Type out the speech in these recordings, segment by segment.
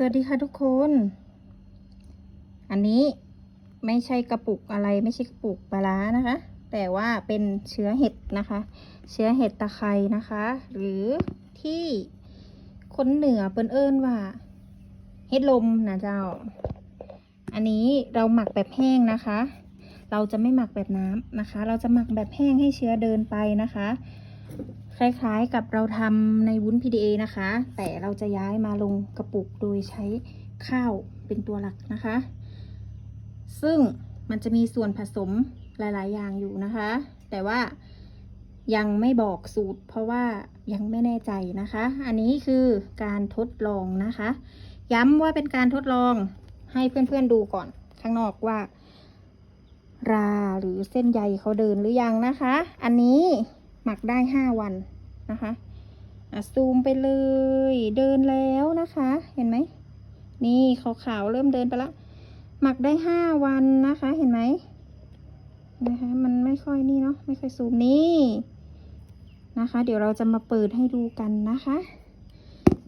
สวัสดีค่ะทุกคน อันนี้ไม่ใช่กระปุกอะไรไม่ใช่กระปุกปลาร้านะคะ แต่ว่าเป็นเชื้อเห็ดนะคะ เชื้อเห็ดตะไคร้นะคะ หรือที่คนเหนือเปิ้นเอิ้นว่าเห็ดลมนะเจ้า อันนี้เราหมักแบบแห้งนะคะ เราจะไม่หมักแบบน้ำนะคะ เราจะหมักแบบแห้งให้เชื้อเดินไปนะคะ คล้ายๆกับเราทำในวุ้น PDA นะคะ แต่เราจะย้ายมาลงกระปุกโดยใช้ข้าวเป็นตัวหลักนะคะ ซึ่งมันจะมีส่วนผสมหลาย ๆ อย่างอยู่นะคะ แต่ว่ายังไม่บอกสูตร เพราะว่ายังไม่แน่ใจนะคะ อันนี้คือการทดลองนะคะ ย้ำว่าเป็นการทดลองให้เพื่อน ๆ ดูก่อน ข้างนอกว่า ราหรือเส้นใยเขาเดินหรือยังนะคะ อันนี้หมักได้ห้าวัน นะคะอะซูมไปเลยเดินแล้วนะคะ เห็นไหม นี่ขาวๆเริ่มเดินไปล้วหมักได้ห้าวันนะคะ เห็นไหมนะคะมันไม่ค่อยนี่เนาะไม่ค่อยซูมนี่นะคะ เดี๋ยวเราจะมาเปิดให้ดูกันนะคะ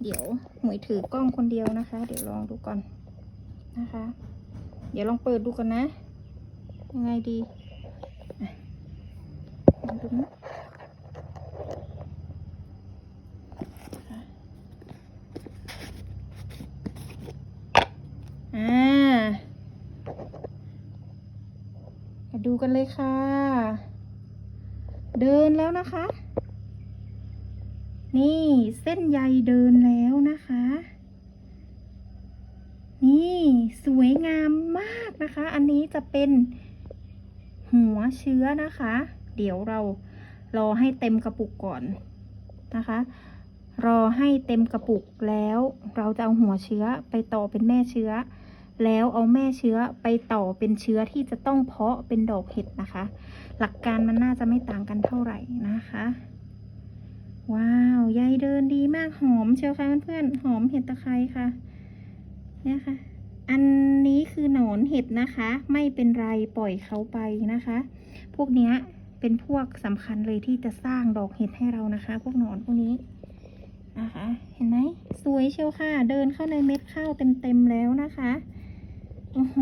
เดี๋ยวหมวยถือกล้องคนเดียวนะคะ เดี๋ยวลองดูก่อนนะคะ เดี๋ยวลองเปิดดูกันนะยังไงดีลองดูนะอ่ามา ดูกันเลยค่ะ เดินแล้วนะคะ นี่เส้นใยเดินแล้วนะคะ นี่สวยงามมากนะคะ อันนี้จะเป็นหัวเชื้อนะคะ เดี๋ยวเรารอให้เต็มกระปุกก่อนนะคะ รอให้เต็มกระปุกแล้ว เราจะเอาหัวเชื้อไปต่อเป็นแม่เชื้อ แล้วเอาแม่เชื้อไปต่อเป็นเชื้อที่จะต้องเพาะเป็นดอกเห็ดนะคะ หลักการมันน่าจะไม่ต่างกันเท่าไหร่นะคะ ว้าวใยเดินดีมากหอมเชียวค่ะเพื่อนๆหอมเห็ดตะไคร้ค่ะเนี่ยค่ะ อันนี้คือหนอนเห็ดนะคะ ไม่เป็นไรปล่อยเขาไปนะคะ พวกเนี้ยเป็นพวกสำคัญเลยที่จะสร้างดอกเห็ดให้เรานะคะ พวกหนอนพวกนี้นะคะ เห็นไหมสวยเชียวค่ะ เดินเข้าในเม็ดข้าวเต็มๆแล้วนะคะ โอ้โห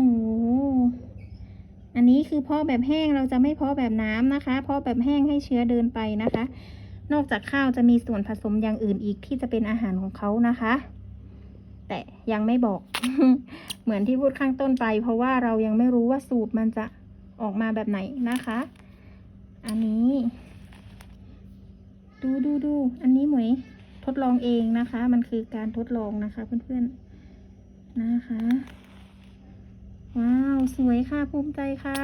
อันนี้คือพาะแบบแห้งเราจะไม่พาะแบบน้ำนะคะพาะแบบแห้งให้เชื้อเดินไปนะคะ นอกจากข้าวจะมีส่วนผสมอย่างอื่นอีกที่จะเป็นอาหารของเขานะคะ แต่ยังไม่บอก เหมือนที่พูดข้างต้นไป เพราะว่าเรายังไม่รู้ว่าสูตรมันจะออกมาแบบไหนนะคะ อันนี้ ดูดูดูอันนี้หมวยทดลองเองนะคะ มันคือการทดลองนะคะเพื่อนๆนะคะ สวยค่ะภูมิใจค่ะ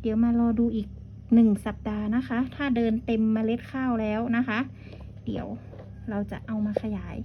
เดี๋ยวมารอดูอีกหนึ่งสัปดาห์นะคะ ถ้าเดินเต็มเมล็ดข้าวแล้วนะคะ เดี๋ยวเราจะเอามาขยาย